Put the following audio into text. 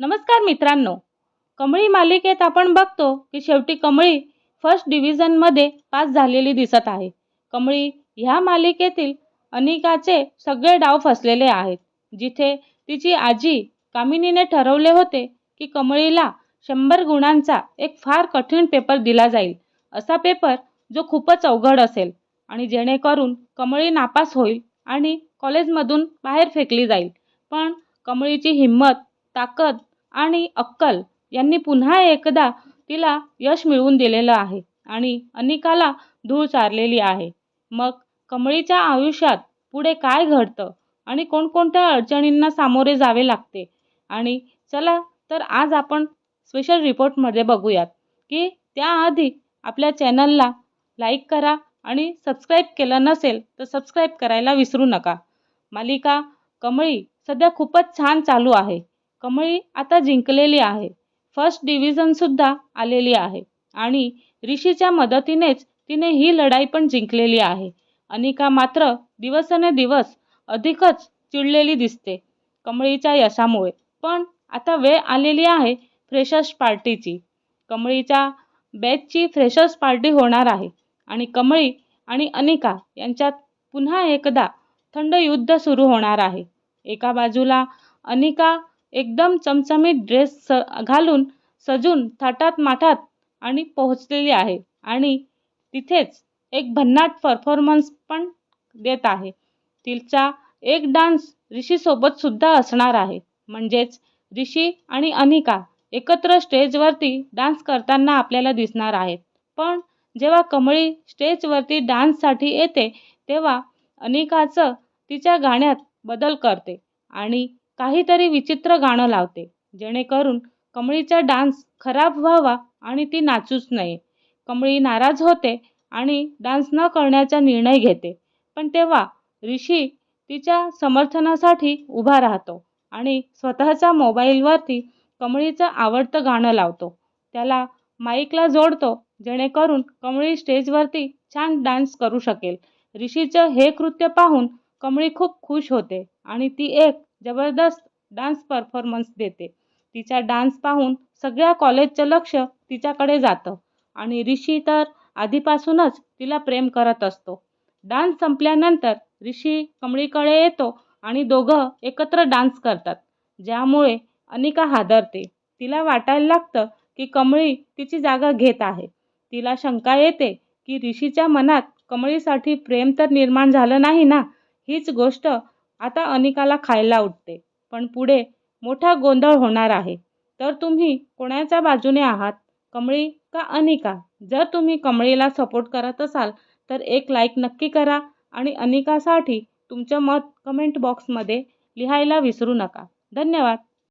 नमस्कार मित्रांनो. कमळी मालिकेत आपण बघतो की शेवटी कमळी फर्स्ट डिव्हिजनमध्ये पास झालेली दिसत आहे. कमळी ह्या मालिकेतील अनिकाचे सगळे डाव फसलेले आहेत. जिथे तिची आजी कामिनीने ठरवले होते की कमळीला शंभर गुणांचा एक फार कठीण पेपर दिला जाईल. असा पेपर जो खूपच अवघड असेल आणि जेणेकरून कमळी नापास होईल आणि कॉलेजमधून बाहेर फेकली जाईल. पण कमळीची हिंमत ताकद आणि अक्कल यांनी पुन्हा एकदा तिला यश मिळवून दिलेलं आहे आणि अनिकाला धूळ चारलेली आहे. मग कमळीच्या आयुष्यात पुढे काय घडतं आणि कोणकोणत्या अडचणींना सामोरे जावे लागते? आणि चला तर आज आपण स्पेशल रिपोर्टमध्ये बघूयात की त्याआधी आपल्या चॅनलला लाईक करा आणि सबस्क्राईब केलं नसेल तर सबस्क्राईब करायला विसरू नका. मालिका कमळी सध्या खूपच छान चालू आहे. कमळी आता जिंकलेली आहे. फर्स्ट डिव्हिजनसुद्धा आलेली आहे. आणि ऋषीच्या मदतीनेच तिने ही लढाई पण जिंकलेली आहे. अनिका मात्र दिवसाने दिवस अधिकच चिडलेली दिसते कमळीच्या यशामुळे. पण आता वेळ आलेली आहे फ्रेशर्स पार्टीची. कमळीच्या बॅचची फ्रेशर्स पार्टी होणार आहे. आणि कमळी आणि अनिका यांच्यात पुन्हा एकदा थंड युद्ध सुरू होणार आहे. एका बाजूला अनिका एकदम चमचमीत ड्रेस स घालून सजून थाटात माठात आणि पोहोचलेली आहे. आणि तिथेच एक भन्नाट परफॉर्मन्स पण देत आहे. तिचा एक डान्स ऋषीसोबतसुद्धा असणार आहे. म्हणजेच ऋषी आणि अनिका एकत्र स्टेजवरती डान्स करताना आपल्याला दिसणार आहेत. पण जेव्हा कमळी स्टेजवरती डान्ससाठी येते तेव्हा अनिकाचं तिच्या गाण्यात बदल करते. आणि काहीतरी विचित्र गाणं लावते. जेणेकरून कमळीचा डान्स खराब व्हावा आणि ती नाचूच नये. कमळी नाराज होते आणि डान्स न करण्याचा निर्णय घेते. पण तेव्हा ऋषी तिच्या समर्थनासाठी उभा राहतो आणि स्वतःच्या मोबाईलवरती कमळीचं आवडतं गाणं लावतो. त्याला माईकला जोडतो जेणेकरून कमळी स्टेजवरती छान डान्स करू शकेल. ऋषीचं हे कृत्य पाहून कमळी खूप खुश होते आणि ती एक जबरदस्त डान्स परफॉर्मन्स देते. तिचा डान्स पाहून सगळ्या कॉलेजचं लक्ष तिच्याकडे जातं. आणि ऋषी तर आधीपासूनच तिला प्रेम करत असतो. डान्स संपल्यानंतर ऋषी कमळीकडे येतो आणि दोघं एकत्र डान्स करतात. ज्यामुळे अनिका हादरते. तिला वाटायला लागतं की कमळी तिची जागा घेत आहे. तिला शंका येते की ऋषीच्या मनात कमळीसाठी प्रेम तर निर्माण झालं नाही ना? हीच गोष्ट आता अनिकाला खायला उठते. पण पुढे मोठा गोंधळ होणार आहे. तर तुम्ही कोणाच्या बाजूने आहात? कमळी का अनिका? जर तुम्ही कमळीला सपोर्ट करत असाल तर एक लाईक नक्की करा आणि अनिकासाठी तुमचं मत कमेंट बॉक्समध्ये लिहायला विसरू नका. धन्यवाद.